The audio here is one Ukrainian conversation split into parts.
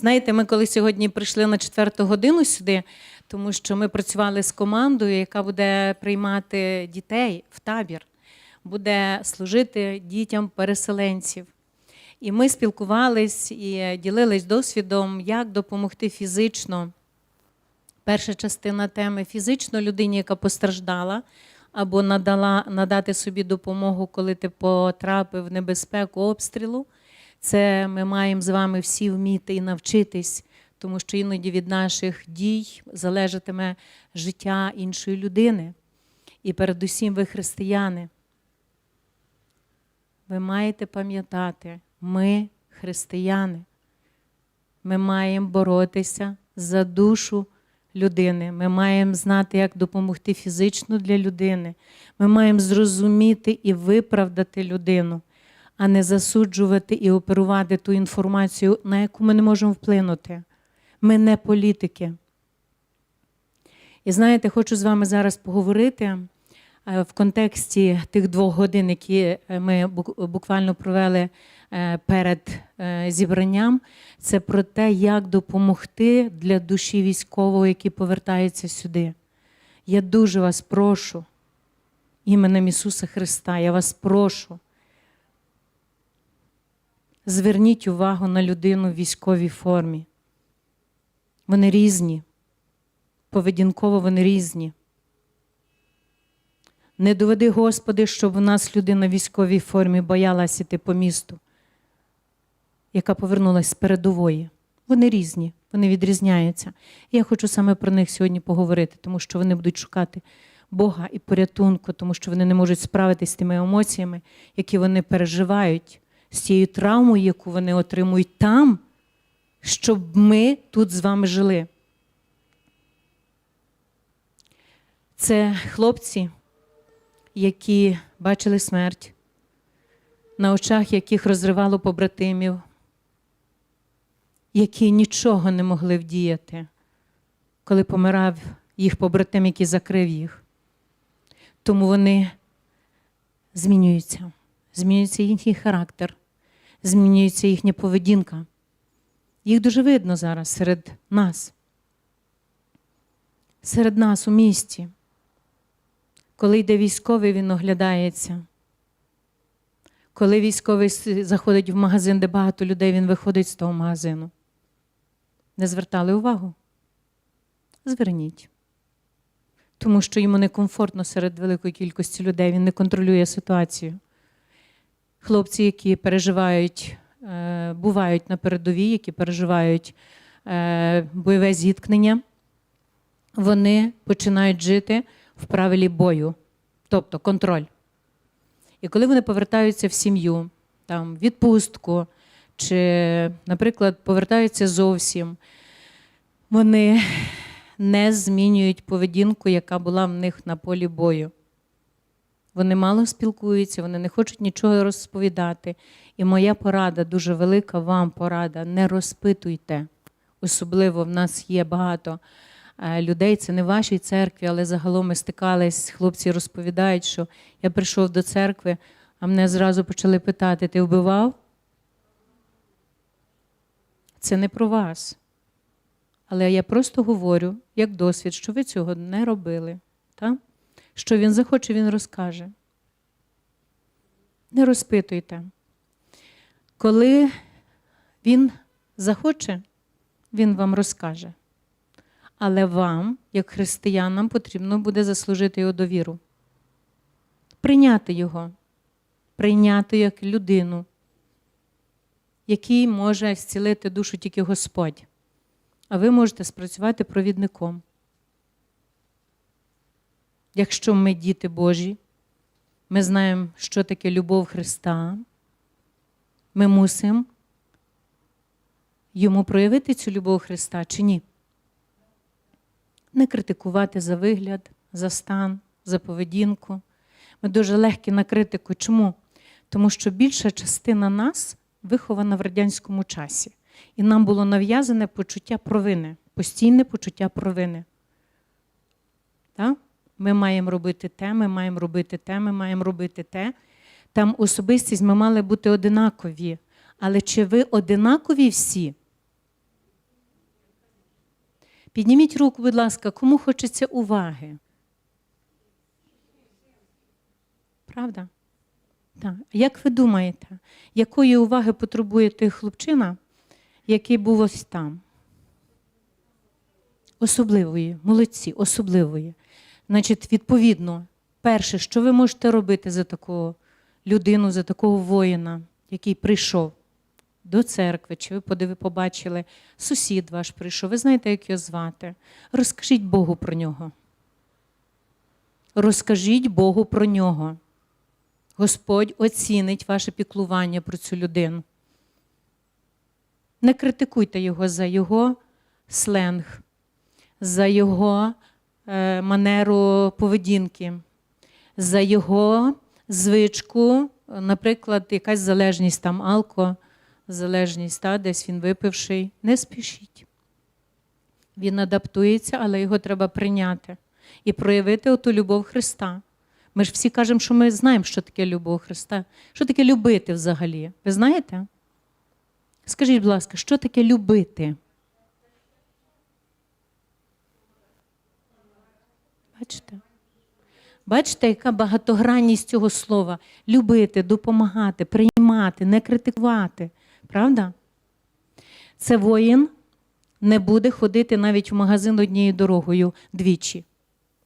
Знаєте, ми коли сьогодні прийшли на четверту годину сюди, тому що ми працювали з командою, яка буде приймати дітей в табір, буде служити дітям переселенців. І ми спілкувались і ділились досвідом, як допомогти фізично. Перша частина теми фізично людині, яка постраждала, або надала, надати собі допомогу, коли ти потрапив в небезпеку обстрілу. Це ми маємо з вами всі вміти і навчитись, тому що іноді від наших дій залежатиме життя іншої людини. І передусім ви християни. Ви маєте пам'ятати, ми християни. Ми маємо боротися за душу людини. Ми маємо знати, як допомогти фізично для людини. Ми маємо зрозуміти і виправдати людину, а не засуджувати і оперувати ту інформацію, на яку ми не можемо вплинути. Ми не політики. І знаєте, хочу з вами зараз поговорити е, в контексті тих двох годин, які е, ми буквально провели е, перед зібранням. Це про те, як допомогти для душі військового, який повертається сюди. Я дуже вас прошу, іменем Ісуса Христа, я вас прошу. Зверніть увагу на людину в військовій формі. Вони різні, поведінково вони різні. Не доведи, Господи, щоб у нас людина в військовій формі боялася йти по місту, яка повернулася з передової. Вони різні, вони відрізняються. Я хочу саме про них сьогодні поговорити, тому що вони будуть шукати Бога і порятунку, тому що вони не можуть справитися з тими емоціями, які вони переживають, з цією травмою, яку вони отримують там, щоб ми тут з вами жили. Це хлопці, які бачили смерть, на очах яких розривало побратимів, які нічого не могли вдіяти, коли помирав їх побратим, який закрив їх. Тому вони змінюються, змінюється їхній характер, змінюється їхня поведінка. Їх дуже видно зараз серед нас, серед нас у місті. Коли йде військовий, він оглядається. Коли військовий заходить в магазин, де багато людей, він виходить з того магазину. Не звертали увагу? Зверніть. Тому що йому некомфортно серед великої кількості людей, він не контролює ситуацію. Хлопці, які переживають, е, бувають на передовій, які переживають е, бойове зіткнення, вони починають жити в правилі бою, тобто контроль. І коли вони повертаються в сім'ю, там, відпустку, чи, наприклад, повертаються зовсім, вони не змінюють поведінку, яка була в них на полі бою. Вони мало спілкуються, вони не хочуть нічого розповідати. І моя порада, дуже велика вам порада, не розпитуйте. Особливо в нас є багато е, людей, це не в вашій церкві, але загалом ми стикались, хлопці розповідають, що я прийшов до церкви, а мене зразу почали питати: ти вбивав? Це не про вас. Але я просто говорю, як досвід, що ви цього не робили. Так? Що він захоче, він розкаже. Не розпитуйте. Коли він захоче, він вам розкаже. Але вам, як християнам, потрібно буде заслужити його довіру. Прийняти його, прийняти як людину, який може зцілити душу тільки Господь. А ви можете спрацювати провідником. Якщо ми діти Божі, ми знаємо, що таке любов Христа, ми мусимо йому проявити цю любов Христа чи ні? Не критикувати за вигляд, за стан, за поведінку. Ми дуже легкі на критику. Чому? Тому що більша частина нас вихована в радянському часі. І нам було нав'язане почуття провини, постійне почуття провини. Ми маємо робити те, ми маємо робити те, ми маємо робити те. Там особистість ми мали бути одинакові. Але чи ви одинакові всі? Підніміть руку, будь ласка, кому хочеться уваги. Правда? Так. Як ви думаєте, якої уваги потребує той хлопчина, який був ось там? Особливої, молодці, особливої. Значить, відповідно, перше, що ви можете робити за таку людину, за такого воїна, який прийшов до церкви, чи ви подиви, побачили, сусід ваш прийшов, ви знаєте, як його звати. Розкажіть Богу про нього. Розкажіть Богу про нього. Господь оцінить ваше піклування про цю людину. Не критикуйте його за його сленг, за його манеру поведінки, за його звичку, наприклад, якась залежність там алко, залежність, та, десь він випивший. Не спішіть. Він адаптується, але його треба прийняти і проявити оту любов Христа. Ми ж всі кажемо, що ми знаємо, що таке любов Христа. Що таке любити взагалі? Ви знаєте? Скажіть, будь ласка, що таке любити? Бачите? Бачите, яка багатогранність цього слова? Любити, допомагати, приймати, не критикувати. Правда? Це воїн не буде ходити навіть в магазин однією дорогою двічі.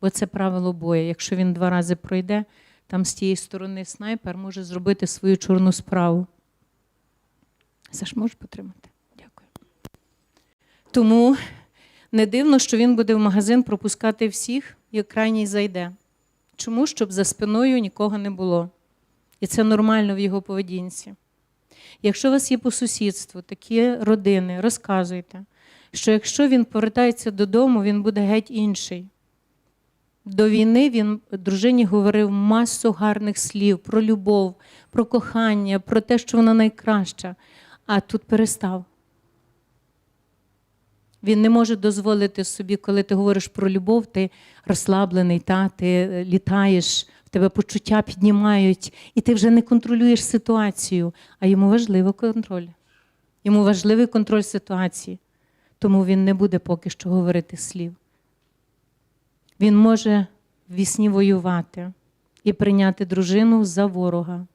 Бо це правило бою. Якщо він два рази пройде, там з тієї сторони снайпер може зробити свою чорну справу. Саш, можеш потримати? Дякую. Тому не дивно, що він буде в магазин пропускати всіх, як крайній зайде. Чому? Щоб за спиною нікого не було. І це нормально в його поведінці. Якщо у вас є по сусідству такі родини, розказуйте, що якщо він повертається додому, він буде геть інший. До війни він дружині говорив масу гарних слів про любов, про кохання, про те, що вона найкраща, а тут перестав. Він не може дозволити собі, коли ти говориш про любов, ти розслаблений, та, ти літаєш, в тебе почуття піднімають, і ти вже не контролюєш ситуацію, а йому важливий контроль. Йому важливий контроль ситуації, тому він не буде поки що говорити слів. Він може в вісні воювати і прийняти дружину за ворога,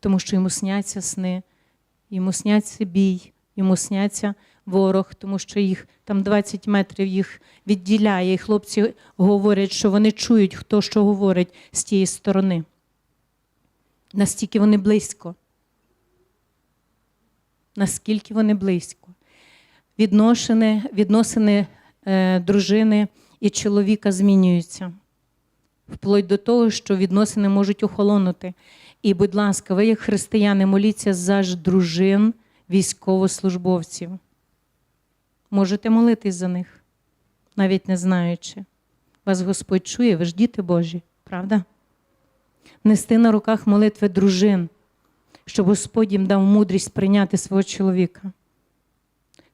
тому що йому сняться сни, йому сняться бій, йому сняться ворог, тому що їх там 20 метрів їх відділяє, і хлопці говорять, що вони чують, хто що говорить з тієї сторони. Настільки вони близько. Наскільки вони близько. Відносини, відносини е, дружини і чоловіка змінюються. Вплоть до того, що відносини можуть охолонути. І, будь ласка, ви, як християни, моліться за ж дружин військовослужбовців. Можете молитись за них, навіть не знаючи. Вас Господь чує, ви ж діти Божі, правда? Нести на руках молитви дружин, щоб Господь їм дав мудрість прийняти свого чоловіка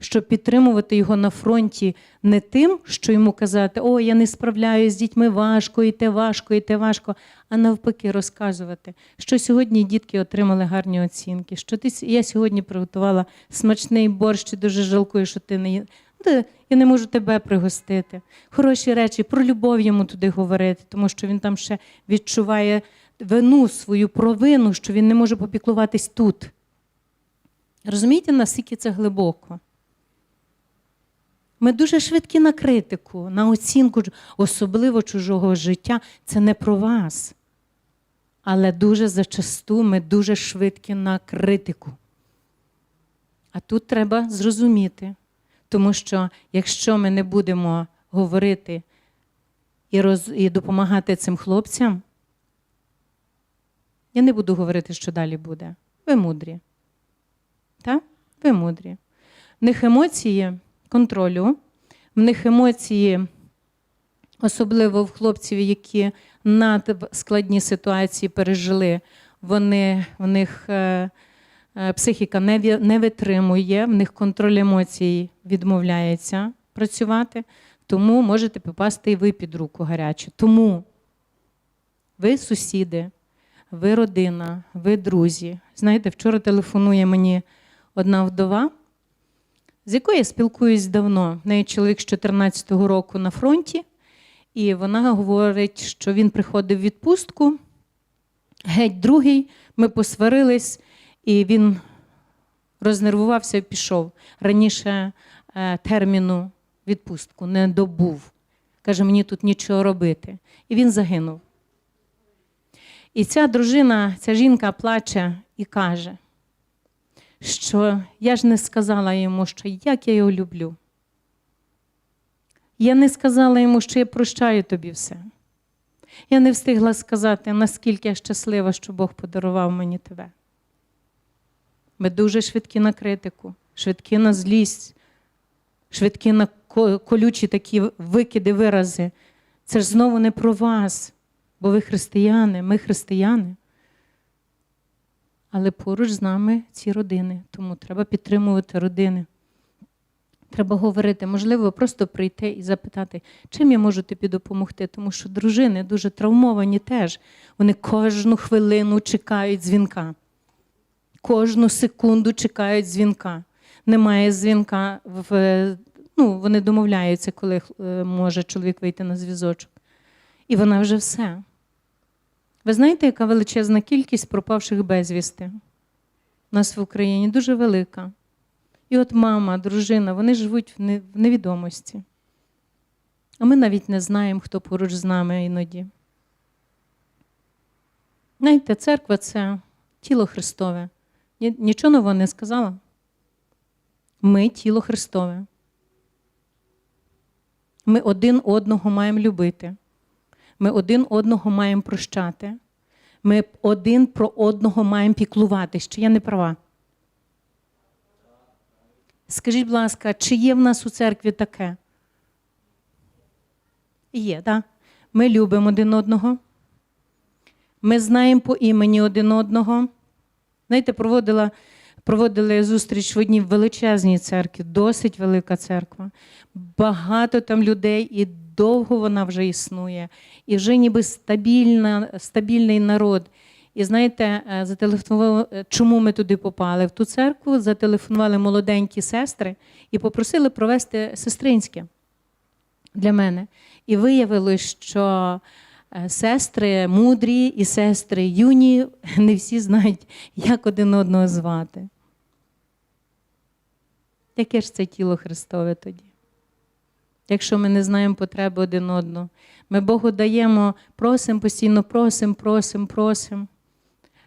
щоб підтримувати його на фронті не тим, що йому казати, о, я не справляюсь з дітьми важко, і те важко, і те важко, а навпаки, розказувати, що сьогодні дітки отримали гарні оцінки, що ти я сьогодні приготувала смачний борщ, дуже жалкую, що ти не я не можу тебе пригостити. Хороші речі, про любов йому туди говорити, тому що він там ще відчуває вину свою провину, що він не може попіклуватись тут. Розумієте, наскільки це глибоко? Ми дуже швидкі на критику, на оцінку, особливо чужого життя. Це не про вас. Але дуже зачасту ми дуже швидкі на критику. А тут треба зрозуміти, тому що якщо ми не будемо говорити і роз, і допомагати цим хлопцям, я не буду говорити, що далі буде. Ви мудрі. Так? Ви мудрі. В них емоції контролю, в них емоції, особливо в хлопців, які надскладні ситуації пережили, вони, в них е, е, психіка не, не витримує, в них контроль емоцій відмовляється працювати, тому можете попасти і ви під руку гарячу. Тому ви сусіди, ви родина, ви друзі. Знаєте, вчора телефонує мені одна вдова з якою я спілкуюсь давно. В неї чоловік з 14-го року на фронті, і вона говорить, що він приходив в відпустку. Геть другий, ми посварились, і він рознервувався і пішов. Раніше е, терміну відпустку не добув. Каже, мені тут нічого робити. І він загинув. І ця дружина, ця жінка плаче і каже, що я ж не сказала йому, що як я його люблю. Я не сказала йому, що я прощаю тобі все. Я не встигла сказати, наскільки я щаслива, що Бог подарував мені тебе. Ми дуже швидкі на критику, швидкі на злість, швидкі на колючі такі викиди, вирази. Це ж знову не про вас, бо ви християни, ми християни. Але поруч з нами ці родини, тому треба підтримувати родини. Треба говорити, можливо, просто прийти і запитати, чим я можу тобі допомогти, тому що дружини дуже травмовані теж. Вони кожну хвилину чекають дзвінка. Кожну секунду чекають дзвінка. Немає дзвінка, в, ну, вони домовляються, коли е, може чоловік вийти на зв'язочок. І вона вже все. Ви знаєте, яка величезна кількість пропавших безвісти? У нас в Україні дуже велика. І от мама, дружина, вони живуть в невідомості. А ми навіть не знаємо, хто поруч з нами іноді. Знаєте, церква це тіло Христове. Нічого нового не сказала. Ми тіло Христове. Ми один одного маємо любити. Ми один одного маємо прощати. Ми один про одного маємо піклуватись. Чи я не права? Скажіть, будь ласка, чи є в нас у церкві таке? Є, так? Ми любимо один одного. Ми знаємо по імені один одного. Знаєте, проводила, проводили зустріч в одній величезній церкві, досить велика церква. Багато там людей, і довго вона вже існує. І вже ніби стабільна, стабільний народ. І знаєте, е, зателефонували, е, чому ми туди попали? В ту церкву зателефонували молоденькі сестри і попросили провести сестринське для мене. І виявилось, що е, сестри мудрі і сестри юні не всі знають, як один одного звати. Яке ж це тіло Христове тоді? Якщо ми не знаємо потреби один одного, ми Богу даємо, просимо постійно, просимо, просимо, просимо.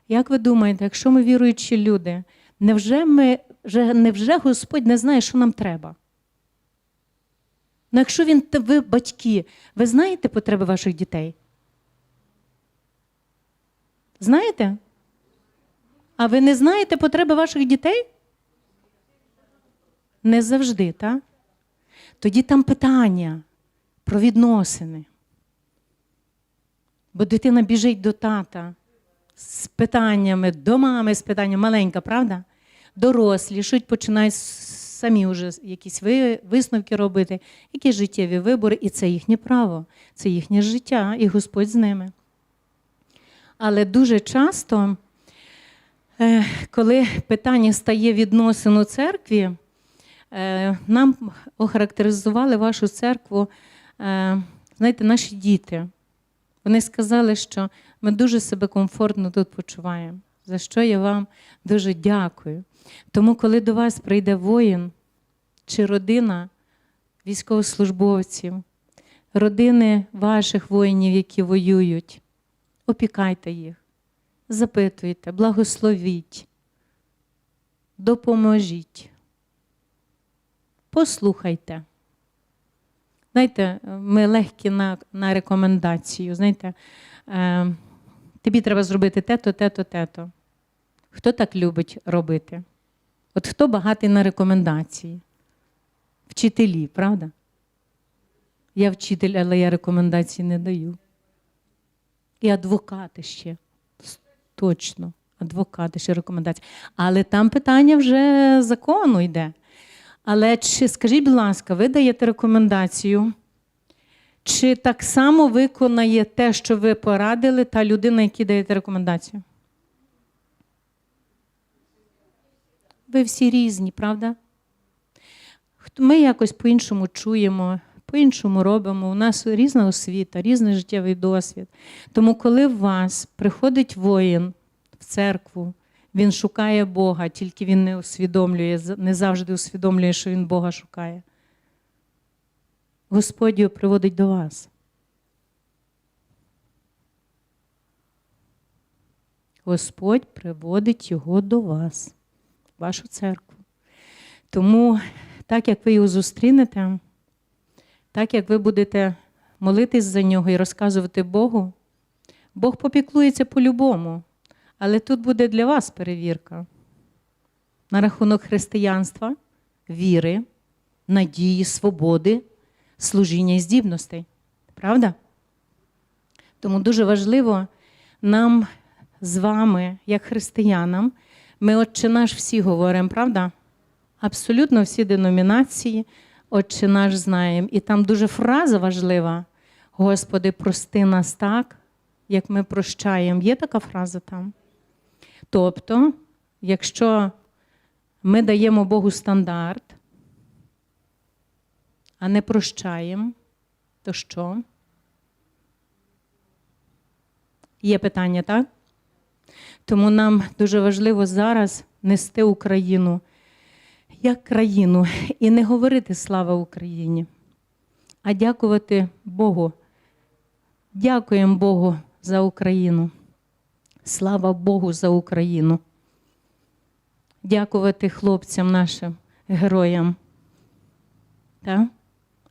Як ви думаєте, якщо ми віруючі люди, невже, ми, невже Господь не знає, що нам треба? Ну, якщо він, ви батьки, ви знаєте потреби ваших дітей? Знаєте? А ви не знаєте потреби ваших дітей? Не завжди, так? Тоді там питання про відносини. Бо дитина біжить до тата з питаннями, до мами з питанням, маленька, правда? Дорослі, шуть починають самі вже якісь висновки робити, які життєві вибори, і це їхнє право, це їхнє життя, і Господь з ними. Але дуже часто, е, коли питання стає відносин у церкві, нам охарактеризували вашу церкву, е, знаєте, наші діти. Вони сказали, що ми дуже себе комфортно тут почуваємо, за що я вам дуже дякую. Тому, коли до вас прийде воїн чи родина військовослужбовців, родини ваших воїнів, які воюють, опікайте їх, запитуйте, благословіть, допоможіть, послухайте. Знаєте, ми легкі на, на рекомендацію. Знаєте, е, тобі треба зробити те-то, те-то, те-то. Хто так любить робити? От хто багатий на рекомендації? Вчителі, правда? Я вчитель, але я рекомендації не даю. І адвокати ще. Точно, адвокати ще рекомендації. Але там питання вже закону йде. Але чи скажіть, будь ласка, ви даєте рекомендацію? Чи так само виконає те, що ви порадили, та людина, якій даєте рекомендацію? Ви всі різні, правда? Ми якось по-іншому чуємо, по-іншому робимо. У нас різна освіта, різний життєвий досвід. Тому, коли в вас приходить воїн в церкву, він шукає Бога, тільки він не усвідомлює, не завжди усвідомлює, що він Бога шукає. Господь його приводить до вас. Господь приводить його до вас, вашу церкву. Тому, так як ви його зустрінете, так як ви будете молитись за нього і розказувати Богу, Бог попіклується по-любому. Але тут буде для вас перевірка на рахунок християнства, віри, надії, свободи, служіння і здібностей. Правда? Тому дуже важливо нам з вами, як християнам, ми Отче наш всі говоримо, правда? Абсолютно всі деномінації, Отче наш знаємо. І там дуже фраза важлива: Господи, прости нас так, як ми прощаємо. Є така фраза там? Тобто, якщо ми даємо Богу стандарт, а не прощаємо, то що? Є питання, так? Тому нам дуже важливо зараз нести Україну як країну і не говорити слава Україні, а дякувати Богу. Дякуємо Богу за Україну. Слава Богу за Україну. Дякувати хлопцям нашим героям. Так?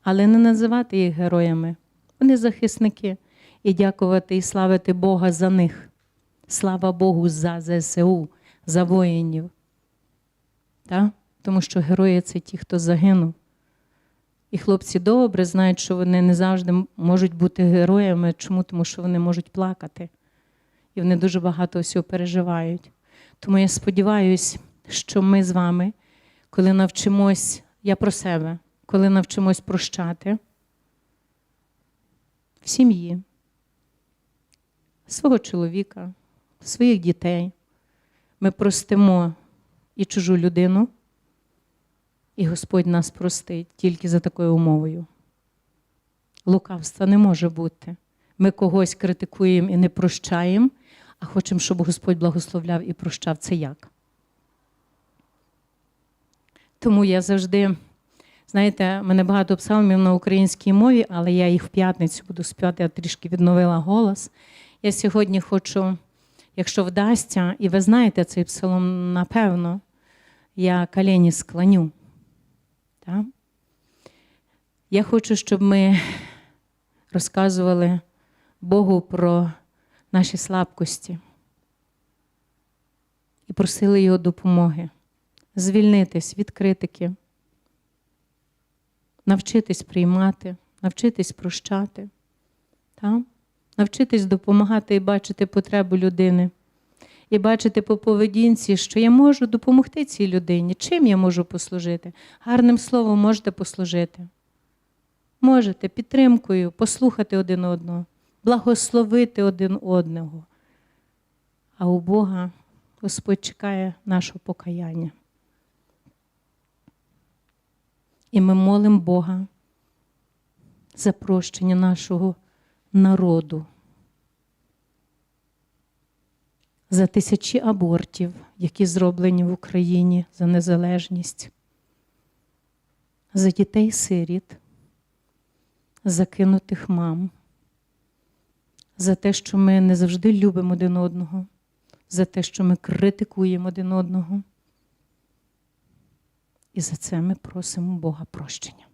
Але не називати їх героями. Вони захисники. І дякувати і славити Бога за них. Слава Богу за ЗСУ, за воїнів. Так? Тому що герої це ті, хто загинув. І хлопці добре знають, що вони не завжди можуть бути героями. Чому? Тому що вони можуть плакати. І вони дуже багато всього переживають. Тому я сподіваюся, що ми з вами, коли навчимось, я про себе, коли навчимось прощати в сім'ї, свого чоловіка, своїх дітей, ми простимо і чужу людину, і Господь нас простить тільки за такою умовою. Лукавства не може бути. Ми когось критикуємо і не прощаємо, а хочемо, щоб Господь благословляв і прощав. Це як? Тому я завжди, знаєте, в мене багато псалмів на українській мові, але я їх в п'ятницю буду співати, я трішки відновила голос. Я сьогодні хочу, якщо вдасться, і ви знаєте цей псалом, напевно, я колені склоню. Так? Я хочу, щоб ми розказували Богу про наші слабкості і просили Його допомоги, звільнитись від критики, навчитись приймати, навчитись прощати, так? навчитись допомагати і бачити потребу людини. І бачити по поведінці, що я можу допомогти цій людині. Чим я можу послужити? Гарним словом можете послужити. Можете підтримкою послухати один одного, благословити один одного. А у Бога Господь чекає нашого покаяння. І ми молимо Бога за прощення нашого народу. За тисячі абортів, які зроблені в Україні за незалежність, за дітей сиріт, закинутих мам, за те, що ми не завжди любимо один одного, за те, що ми критикуємо один одного. І за це ми просимо Бога прощення.